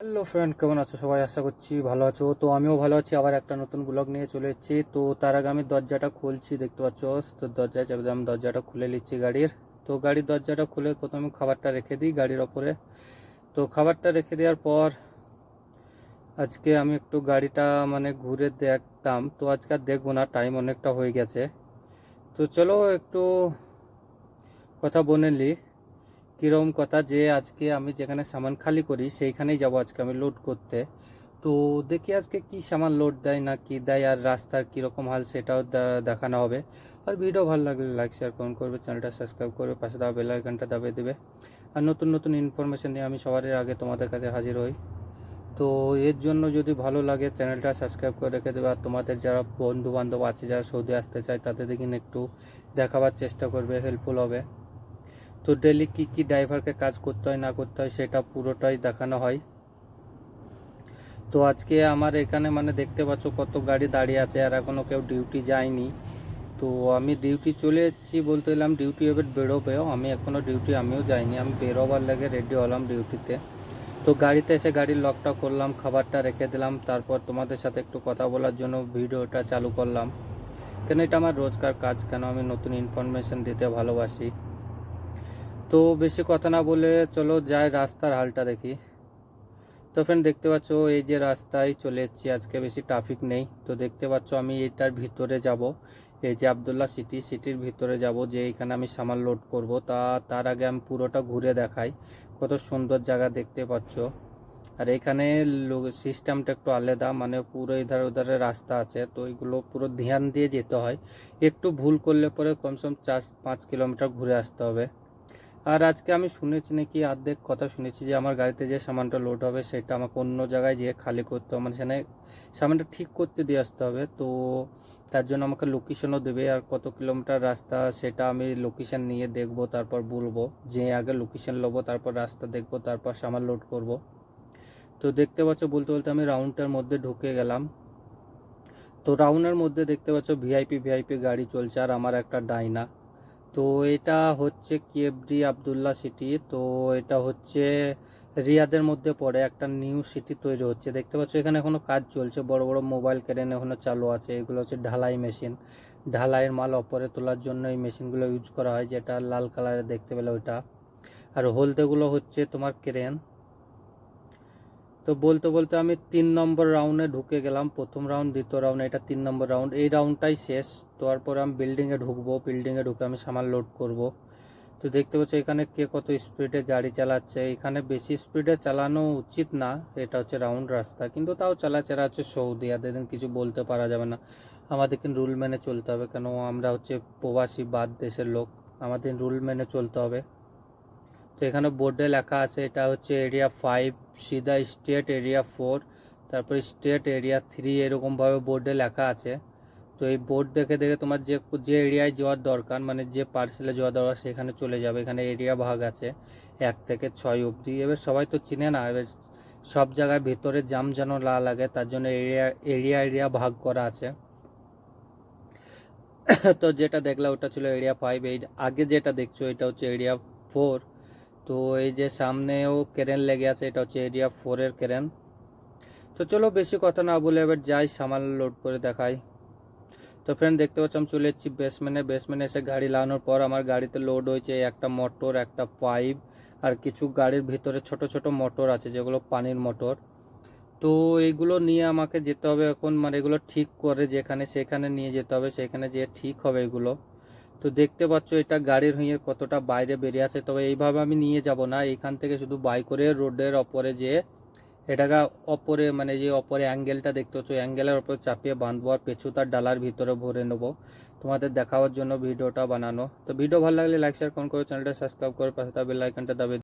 Hello friend কেমন আছো? সবাই আশা করছি ভালো আছো। তো আমিও ভালো আছি। আবার একটা নতুন ব্লগ নিয়ে চলে এসেছি। তো তার আগে আমি দরজাটা খুলছি, দেখতে পাচ্ছ? তো দরজায় চাপে আমি দরজাটা খুলে নিচ্ছি গাড়ির। তো গাড়ির দরজাটা খুলে প্রথমে খাবারটা রেখে দিই গাড়ির ওপরে। তো খাবারটা রেখে দেওয়ার পর আজকে আমি একটু গাড়িটা মানে ঘুরে দেখতাম। তো আজকে আর দেখব না টাইম অনেকটা হয়ে গেছে। তো চলো একটু কথা বলে নিই। কীরকম কথা যে আজকে আমি যেখানে সামান খালি করি, সেইখানেই যাব আজকে আমি লোড করতে। তো দেখি আজকে কি সামান লোড দেয় না কি দেয়, আর রাস্তার কীরকম হাল সেটাও দেখানো হবে। আর ভিডিও ভালো লাগলে লাইক শেয়ার কমেন্ট করবে চ্যানেলটা সাবস্ক্রাইব করবে, পাশে দেওয়া বেল আইকনটা দাবিয়ে দেবে। আর নতুন নতুন ইনফরমেশন নিয়ে আমি সবার আগে তোমাদের কাছে হাজির হই। তো এর জন্য যদি ভালো লাগে চ্যানেলটা সাবস্ক্রাইব করে রেখে দেবে। আর তোমাদের যারা বন্ধু বান্ধব আছে, যারা সৌদি আসতে চায়, তাদের দেখিন একটু দেখাবার চেষ্টা করবে হেল্পফুল হবে। তো ডেলি কি কি ড্রাইভারকে কাজ করতে হয়, না করতে হয়, সেটা পুরোটাই দেখানো হয়। তো আজকে আমার এখানে মানে দেখতে পাচ্ছ কত গাড়ি দাঁড়িয়ে আছে, আর এখনও কেউ ডিউটি যায়নি। তো আমি ডিউটি চলে এসেছি বলতে গেলাম ডিউটি এবার বেরোবেও আমি এখনও ডিউটি আমিও যাইনি, আমি বেরোবার লাগে রেডি হলাম ডিউটিতে তো। গাড়িতে এসে গাড়ির লকটা করলাম, খাবারটা রেখে দিলাম, তারপর তোমাদের সাথে একটু কথা বলার জন্য ভিডিওটা চালু করলাম। কেন এটা আমার রোজকার কাজ, কেন আমি নতুন ইনফরমেশন দিতে ভালোবাসি? তো বেশি কথা না বলে চলো যাই রাস্তার হালটা দেখি। তো ফ্রেন্ড দেখতে পাচ্ছ, এই যে রাস্তায় চলে এসেছি, আজকে বেশি ট্রাফিক নেই। তো দেখতে পাচ্ছ আমি এটার ভিতরে যাব। এই যে আবদুল্লা সিটি সিটির ভিতরে যাব যে এখানে আমি সামান লোড করব। তা, তার আগে আমি পুরোটা ঘুরে দেখাই। কত সুন্দর জায়গা দেখতে পাচ্ছ। আর এখানে সিস্টেমটা একটু আলাদা মানে পুরো ইধার উধারে রাস্তা আছে। তো এগুলো পুরো ধ্যান দিয়ে যেতে হয়। একটু ভুল করলে পরে কমসে কম চার, পাঁচ কিলোমিটার ঘুরে আসতে হবে। আর আজকে আমি শুনেছি নাকি অর্ধেক কথা শুনেছি যে আমার গাড়িতে যে সামানটা লোড হবে সেটা আমাকে অন্য জায়গায় যেয়ে খালি করতে হবে। মানে সেখানে সামানটা ঠিক করতে দিয়ে আসতে হবে। তো তার জন্য আমাকে লোকেশনও দেবে আর কত কিলোমিটার রাস্তা সেটা আমি লোকেশন নিয়ে দেখব, তারপর বলব। যে আগে লোকেশন নেব তারপর রাস্তা দেখব, তারপর সামান লোড করব। তো দেখতে পাচ্ছ, বলতে বলতে আমি রাউন্ডটার মধ্যে ঢুকে গেলাম। তো রাউন্ডের মধ্যে দেখতে পাচ্ছ ভিআইপি ভিআইপি গাড়ি চলছে আর আমার একটা ডাইনা। তো এটা হচ্ছে কেএফডি আবদুল্লা সিটি তো এটা হচ্ছে রিয়াদের মধ্যে পড়ে একটা নিউ সিটি তৈরি হচ্ছে। দেখতে পাচ্ছ, এখানে এখনও কাজ চলছে, বড় বড় মোবাইল ক্রেন এখনও চালু আছে, এগুলো হচ্ছে ঢালাই মেশিন ঢালাইয়ের মাল অপরে তোলার জন্য এই মেশিনগুলো ইউজ করা হয়, যেটা লাল কালারে দেখতে পেলে ওইটা। আর হলদেগুলো হচ্ছে তোমার ক্রেন তো বলতে বলতে আমি তিন নম্বর রাউন্ডে ঢুকে গেলাম। প্রথম রাউন্ড দ্বিতীয় রাউন্ড এটা তিন নম্বর রাউন্ড এই রাউন্ডটাই শেষ। তো তারপরে আমি বিল্ডিংয়ে ঢুকবো। বিল্ডিংয়ে ঢুকে আমি সামান লোড করব। তো দেখতে পাচ্ছ এখানে কে কত স্পিডে গাড়ি চালাচ্ছে। এখানে বেশি স্পিডে চালানো উচিত না। এটা হচ্ছে রাউন্ড রাস্তা। কিন্তু তাও চালাচ্ছে এরা হচ্ছে সৌদি। আর এদের কিছু বলতে পারা যাবে না। আমাদের কিন্তু রুল মেনে চলতে হবে। কেন? আমরা হচ্ছে প্রবাসী, বাদ দেশের লোক। আমাদের রুল মেনে চলতে হবে। তো এখানে বোর্ডে লেখা আছে, এটা হচ্ছে এরিয়া ফাইভ সিধা স্টেট এরিয়া ফোর, তারপর স্টেট এরিয়া থ্রি এরকমভাবে বোর্ডে লেখা আছে। তো এই বোর্ড দেখে দেখে তোমার যে যে এরিয়ায় যাওয়ার দরকার মানে যে পার্সেলে যাওয়ার দরকার, সেখানে চলে যাবে। এখানে এরিয়া ভাগ আছে এক থেকে ছয় অবধি। এবার সবাই তো চিনে না, এবার সব জায়গায় ভেতরে জাম যেন না লাগে, তার জন্য এরিয়া এরিয়া এরিয়া ভাগ করা আছে। তো যেটা দেখলাম, ওটা ছিল এরিয়া ফাইভ এই আগে যেটা দেখছ, এটা হচ্ছে এরিয়া ফোর তো এই যে সামনেও ক্রেন লেগে আছে, এটা হচ্ছে এরিয়া ফোরের ক্রেন। তো চলো বেশি কথা না বলে এবার যাই, সামাল লোড করে দেখাই। তো ফ্রেন্ড দেখতে পাচ্ছি, আমি চলে এসেছি বেসমেন্টে বেসমেন্টে এসে গাড়ি লাগানোর পর আমার গাড়িতে লোড হয়েছে একটা মোটর একটা পাইপ আর কিছু গাড়ির ভিতরে ছোট ছোট মোটর আছে, যেগুলো পানির মোটর তো এইগুলো নিয়ে আমাকে যেতে হবে এখন মানে এগুলো ঠিক করে যেখানে সেখানে নিয়ে যেতে হবে, সেখানে যেয়ে ঠিক হবে এগুলো। তো দেখতে পাচ্ছ এটা গাড়ির হয়ে কতটা বাইরে বেরিয়ে আছে। তবে এইভাবে আমি নিয়ে যাব না। এখান থেকে শুধু বাই করে রোডের ওপরে যে এটাকে অপরে মানে যে অপরে অ্যাঙ্গেলটা দেখতে পাচ্ছ, অ্যাঙ্গেলের ওপরে চাপিয়ে বাঁধবো আর পেছু তার ডালার ভিতরে ভরে নেব। তোমাদের দেখাবার জন্য ভিডিওটা বানানো। তো ভিডিও ভালো লাগলে লাইক শেয়ার কমেন্ট করে চ্যানেলটা সাবস্ক্রাইব করে পাশে বেল আইকনটা দাবি